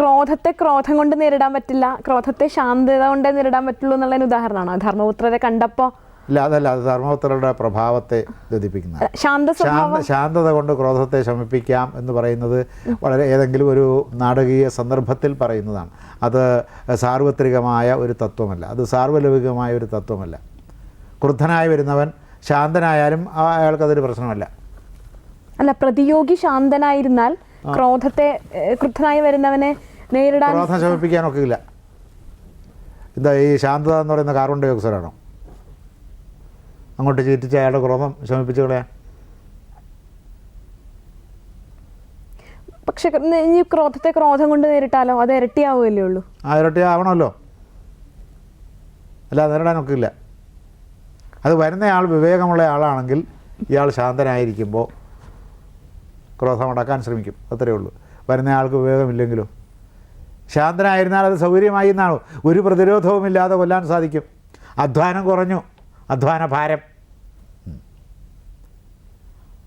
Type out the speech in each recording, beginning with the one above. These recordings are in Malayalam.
ക്രോധത്തെ ക്രോധം കൊണ്ട് നേരിടാൻ പറ്റില്ല. ക്രോധത്തെ ശാന്തത കൊണ്ട് നേരിടാൻ പറ്റുള്ളൂ എന്നുള്ളതിന് ഉദാഹരണമാണ്. ധർമ്മപുത്രരെ കണ്ടപ്പോ ഇല്ല അതല്ല അത് ധർമ്മപുത്രരുടെ പ്രഭാവത്തെ ശാന്ത ശാന്തത കൊണ്ട് ക്രോധത്തെ ശമിപ്പിക്കാം എന്ന് പറയുന്നത് വളരെ ഏതെങ്കിലും ഒരു നാടകീയ സന്ദർഭത്തിൽ പറയുന്നതാണ്. അത് സാർവത്രികമായ ഒരു തത്വമല്ല. അത് സാർവലൗകികമായ ഒരു തത്വമല്ല. ക്രുദ്ധനായി വരുന്നവൻ ശാന്തനായാലും ആ- അയാൾക്കതൊരു പ്രശ്നമല്ല. അല്ല പ്രതിയോഗി ശാന്തനായിരുന്നാൽ ക്രോധത്തെ ക്രുദ്ധനായി വരുന്നവനെ നേരിടാൻ ക്രോധം ശമിപ്പിക്കാനൊക്കെ ഇല്ല എന്താ ഈ ശാന്തത എന്ന് പറയുന്ന കാർബൺ ഡൈ ഓക്സൈഡാണോ അങ്ങോട്ട് ചീറ്റിച്ച് അയാളുടെ ക്രോധം ശമിപ്പിച്ചു കളയാൻ. പക്ഷെ ഈ ക്രോധത്തെ ക്രോധം കൊണ്ട് നേരിട്ടാലോ? അത് ഇരട്ടിയാവുകയല്ലേ ഉള്ളൂ. ആ ഇരട്ടി ആവണമല്ലോ അല്ല നേരിടാനൊക്കെ ഇല്ല അത് വരുന്നയാൾ വിവേകമുള്ള ആളാണെങ്കിൽ ഇയാൾ ശാന്തനായിരിക്കുമ്പോൾ ക്രോധം അടക്കാൻ ശ്രമിക്കും. അത്രയേ ഉള്ളൂ. വരുന്ന ആൾക്ക് ഉപയോഗമില്ലെങ്കിലും? ശാന്തനായിരുന്നാൽ അത് സൗകര്യമായി എന്നാണ്? ഒരു പ്രതിരോധവുമില്ലാതെ കൊല്ലാൻ സാധിക്കും. അധ്വാനം കുറഞ്ഞു. അധ്വാന ഭാരം.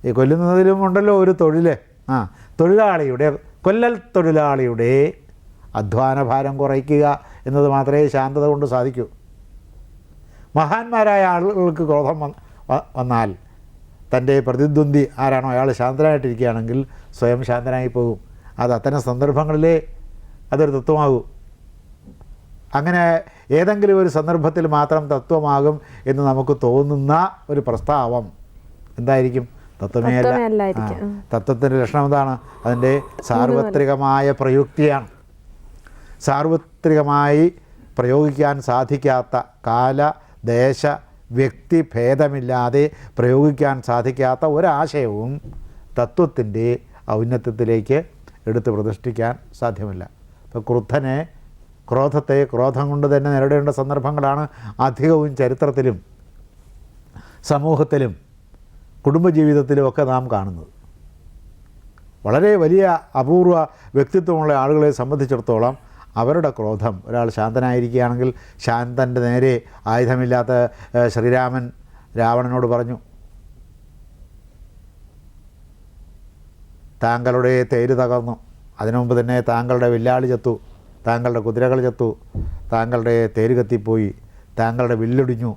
ഈ കൊല്ലുന്നതിലും ഉണ്ടല്ലോ ഒരു തൊഴിൽ ആ തൊഴിലാളിയുടെ കൊല്ലൽ തൊഴിലാളിയുടെ അധ്വാന ഭാരം കുറയ്ക്കുക എന്നത് മാത്രമേ ശാന്തത കൊണ്ട് സാധിക്കൂ. മഹാന്മാരായ ആളുകൾക്ക് ക്രോധം വന്നാൽ തന്റെ പ്രതിദ്വന്ദ്വി ആരാണോ അയാൾ ശാന്തനായിട്ടിരിക്കുകയാണെങ്കിൽ സ്വയം ശാന്തനായി പോകും അത് അത്തരം സന്ദർഭങ്ങളിലേ അതൊരു തത്വമാകൂ. അങ്ങനെ ഏതെങ്കിലും ഒരു സന്ദർഭത്തിൽ മാത്രം തത്വമാകും എന്ന് നമുക്ക് തോന്നുന്ന ഒരു പ്രസ്താവം എന്തായിരിക്കും? തത്വമേ അല്ല. തത്വത്തിന്റെ ലക്ഷണം എന്താണ്? അതിന്റെ സാർവത്രികമായ പ്രയുക്തിയാണ്. സാർവത്രികമായി പ്രയോഗിക്കാൻ സാധിക്കാത്ത കാല ദേശ വ്യക്തി ഭേദമില്ലാതെ പ്രയോഗിക്കാൻ സാധിക്കാത്ത ഒരാശയവും തത്വത്തിന്റെ ഔന്നത്യത്തിലേക്ക് എടുത്ത് പ്രതിഷ്ഠിക്കാൻ സാധ്യമല്ല. ഇപ്പോൾ ക്രുദ്ധനെ ക്രോധത്തെ ക്രോധം കൊണ്ട് തന്നെ നേരിടേണ്ട സന്ദർഭങ്ങളാണ് അധികവും ചരിത്രത്തിലും സമൂഹത്തിലും കുടുംബജീവിതത്തിലുമൊക്കെ നാം കാണുന്നത്. വളരെ വലിയ അപൂർവ വ്യക്തിത്വമുള്ള ആളുകളെ സംബന്ധിച്ചിടത്തോളം അവരുടെ ക്രോധം. ഒരാൾ ശാന്തനായിരിക്കുകയാണെങ്കിൽ ശാന്തന്റെ നേരെ ആയുധമില്ലാത്ത ശ്രീരാമൻ രാവണനോട് പറഞ്ഞു താങ്കളുടെ തേര് തകർന്നു. അതിനു മുമ്പ് തന്നെ താങ്കളുടെ വില്ലാളി ചത്തു. താങ്കളുടെ കുതിരകൾ ചത്തു. താങ്കളുടെ തേര് കത്തിപ്പോയി. താങ്കളുടെ വില്ലൊടിഞ്ഞു.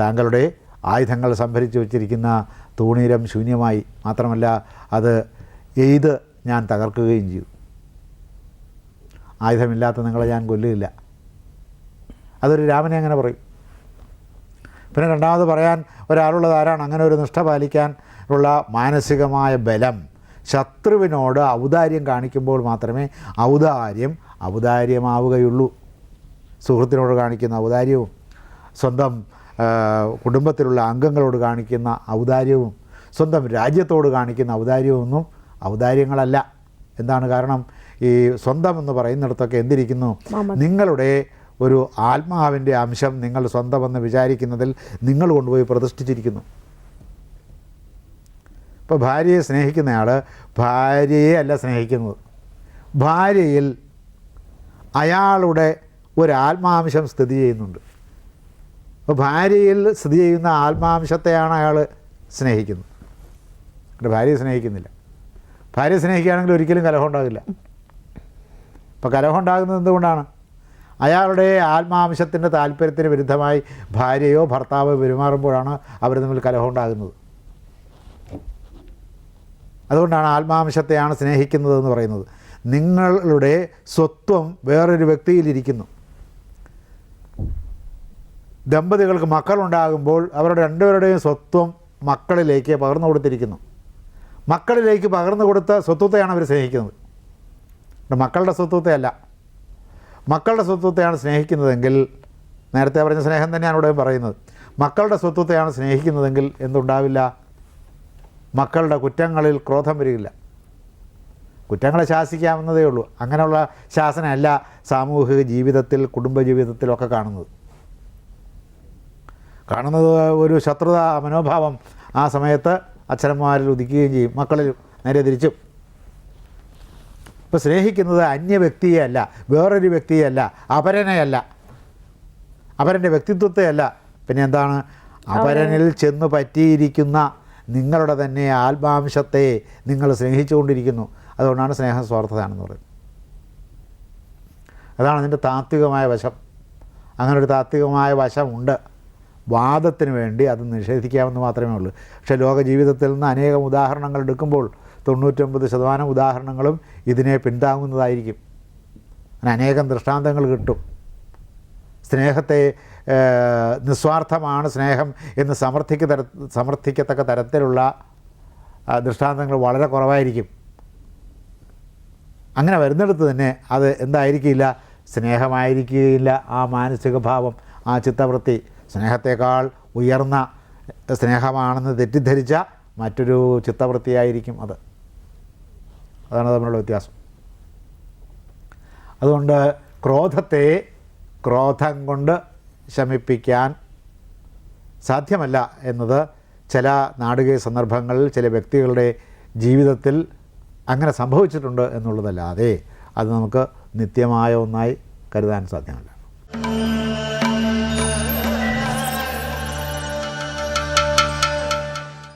താങ്കളുടെ ആയുധങ്ങൾ സംഭരിച്ചു വച്ചിരിക്കുന്ന തൂണീരം ശൂന്യമായി. മാത്രമല്ല അത് എയ്ത് ഞാൻ തകർക്കുകയും ചെയ്തു. ആയുധമില്ലാത്ത നിങ്ങളെ ഞാൻ കൊല്ലുകയില്ല. അതൊരു രാമനെ അങ്ങനെ പറയും. പിന്നെ രണ്ടാമത് പറയാൻ ഒരാളുള്ളത് ആരാണ്? അങ്ങനെ ഒരു നിഷ്ഠ പാലിക്കാൻ ഉള്ള മാനസികമായ ബലം ശത്രുവിനോട് ഔദാര്യം കാണിക്കുമ്പോൾ മാത്രമേ ഔദാര്യം ഔദാര്യമാവുകയുള്ളൂ. സുഹൃത്തിനോട് കാണിക്കുന്ന ഔദാര്യവും സ്വന്തം കുടുംബത്തിലുള്ള അംഗങ്ങളോട് കാണിക്കുന്ന ഔദാര്യവും സ്വന്തം രാജ്യത്തോട് കാണിക്കുന്ന ഔദാര്യവുമൊന്നും ഔദാര്യങ്ങളല്ല. എന്താണ് കാരണം? ഈ സ്വന്തം എന്ന് പറയുന്നിടത്തൊക്കെ എന്തിരിക്കുന്നു? നിങ്ങളുടെ ഒരു ആത്മാവിന്റെ അംശം നിങ്ങൾ സ്വന്തമെന്ന് വിചാരിക്കുന്നതിൽ നിങ്ങൾ കൊണ്ടുപോയി പ്രതിഷ്ഠിച്ചിരിക്കുന്നു. ഇപ്പോൾ ഭാര്യയെ സ്നേഹിക്കുന്നയാൾ ഭാര്യയെ അല്ല സ്നേഹിക്കുന്നത്. ഭാര്യയിൽ അയാളുടെ ഒരു ആത്മാംശം സ്ഥിതി ചെയ്യുന്നുണ്ട്. അപ്പോൾ ഭാര്യയിൽ സ്ഥിതി ചെയ്യുന്ന ആത്മാംശത്തെയാണ് അയാൾ സ്നേഹിക്കുന്നത്. ഭാര്യയെ സ്നേഹിക്കുന്നില്ല. ഭാര്യയെ സ്നേഹിക്കുകയാണെങ്കിൽ ഒരിക്കലും കലഹം ഉണ്ടാകില്ല അപ്പോൾ കലഹം ഉണ്ടാകുന്നത് എന്തുകൊണ്ടാണ്? അയാളുടെ ആത്മാംശത്തിന്റെ താല്പര്യത്തിന് വിരുദ്ധമായി ഭാര്യയോ ഭർത്താവോ പെരുമാറുമ്പോഴാണ് അവർ തമ്മിൽ കലഹം ഉണ്ടാകുന്നത്. അതുകൊണ്ടാണ് ആത്മാംശത്തെയാണ് സ്നേഹിക്കുന്നതെന്ന് പറയുന്നത്. നിങ്ങളുടെ സ്വത്വം വേറൊരു വ്യക്തിയിലിരിക്കുന്നു ദമ്പതികൾക്ക് മക്കളുണ്ടാകുമ്പോൾ അവരുടെ രണ്ടുപേരുടെയും സ്വത്വം മക്കളിലേക്ക് പകർന്നു കൊടുത്തിരിക്കുന്നു. മക്കളിലേക്ക് പകർന്നു കൊടുത്ത സ്വത്വത്തെയാണ് അവർ സ്നേഹിക്കുന്നത്. മക്കളുടെ സ്വത്വത്തെ അല്ല മക്കളുടെ സ്വത്വത്തെയാണ് സ്നേഹിക്കുന്നതെങ്കിൽ നേരത്തെ പറഞ്ഞ സ്നേഹം തന്നെയാണ് ഇവിടെ പറയുന്നത്. മക്കളുടെ സ്വത്വത്തെയാണ് സ്നേഹിക്കുന്നതെങ്കിൽ എന്തുണ്ടാവില്ല? മക്കളുടെ കുറ്റങ്ങളിൽ ക്രോധം വരികയില്ല. കുറ്റങ്ങളെ ശാസിക്കാവുന്നതേ ഉള്ളൂ. അങ്ങനെയുള്ള ശാസനയല്ല സാമൂഹിക ജീവിതത്തിൽ കുടുംബജീവിതത്തിലൊക്കെ കാണുന്നത്. കാണുന്നത് ഒരു ശത്രുത മനോഭാവം ആ സമയത്ത് അച്ഛനന്മാരിൽ ഉദിക്കുകയും ചെയ്യും. മക്കളിൽ നേരെ തിരിച്ചും. ഇപ്പോൾ സ്നേഹിക്കുന്നത് അന്യ വ്യക്തിയെയല്ല വേറൊരു വ്യക്തിയല്ല അപരനെയല്ല. അപരന്റെ വ്യക്തിത്വത്തെയല്ല. പിന്നെ എന്താണ്? അപരനിൽ ചെന്ന് പറ്റിയിരിക്കുന്ന നിങ്ങളുടെ തന്നെ ആത്മാംശത്തെ നിങ്ങൾ സ്നേഹിച്ചുകൊണ്ടിരിക്കുന്നു. അതുകൊണ്ടാണ് സ്നേഹം സ്വാർത്ഥതയാണെന്ന് പറയുന്നത്. അതാണ് അതിന്റെ താത്വികമായ വശം. അങ്ങനെ ഒരു താത്വികമായ വശമുണ്ട്. വാദത്തിന് വേണ്ടി അത് നിഷേധിക്കാമെന്ന് മാത്രമേ ഉള്ളൂ. പക്ഷേ ലോക ജീവിതത്തിൽ നിന്ന് അനേകം ഉദാഹരണങ്ങൾ എടുക്കുമ്പോൾ തൊണ്ണൂറ്റൊമ്പത് ശതമാനം ഉദാഹരണങ്ങളും ഇതിനെ പിന്താങ്ങുന്നതായിരിക്കും. അങ്ങനെ അനേകം ദൃഷ്ടാന്തങ്ങൾ കിട്ടും. സ്നേഹത്തെ നിസ്വാർത്ഥമാണ് സ്നേഹം എന്ന് സമർത്ഥിക്ക തര സമർത്ഥിക്കത്തക്ക തരത്തിലുള്ള ദൃഷ്ടാന്തങ്ങൾ വളരെ കുറവായിരിക്കും. അങ്ങനെ വരുന്നിടത്ത് തന്നെ അത് എന്തായിരിക്കില്ല? സ്നേഹമായിരിക്കില്ല ആ മാനസിക ഭാവം ആ ചിത്തവൃത്തി. സ്നേഹത്തേക്കാൾ ഉയർന്ന സ്നേഹമാണെന്ന് തെറ്റിദ്ധരിച്ച മറ്റൊരു ചിത്തവൃത്തിയായിരിക്കും അത്. അതാണ് തമ്മിലുള്ള വ്യത്യാസം. അതുകൊണ്ട് ക്രോധത്തെ ക്രോധം കൊണ്ട് ശമിപ്പിക്കാൻ സാധ്യമല്ല എന്നത് ചില നാടുകീയ സന്ദർഭങ്ങളിൽ ചില വ്യക്തികളുടെ ജീവിതത്തിൽ അങ്ങനെ സംഭവിച്ചിട്ടുണ്ട് എന്നുള്ളതല്ലാതെ അത് നമുക്ക് നിത്യമായ ഒന്നായി കരുതാൻ സാധ്യമല്ല.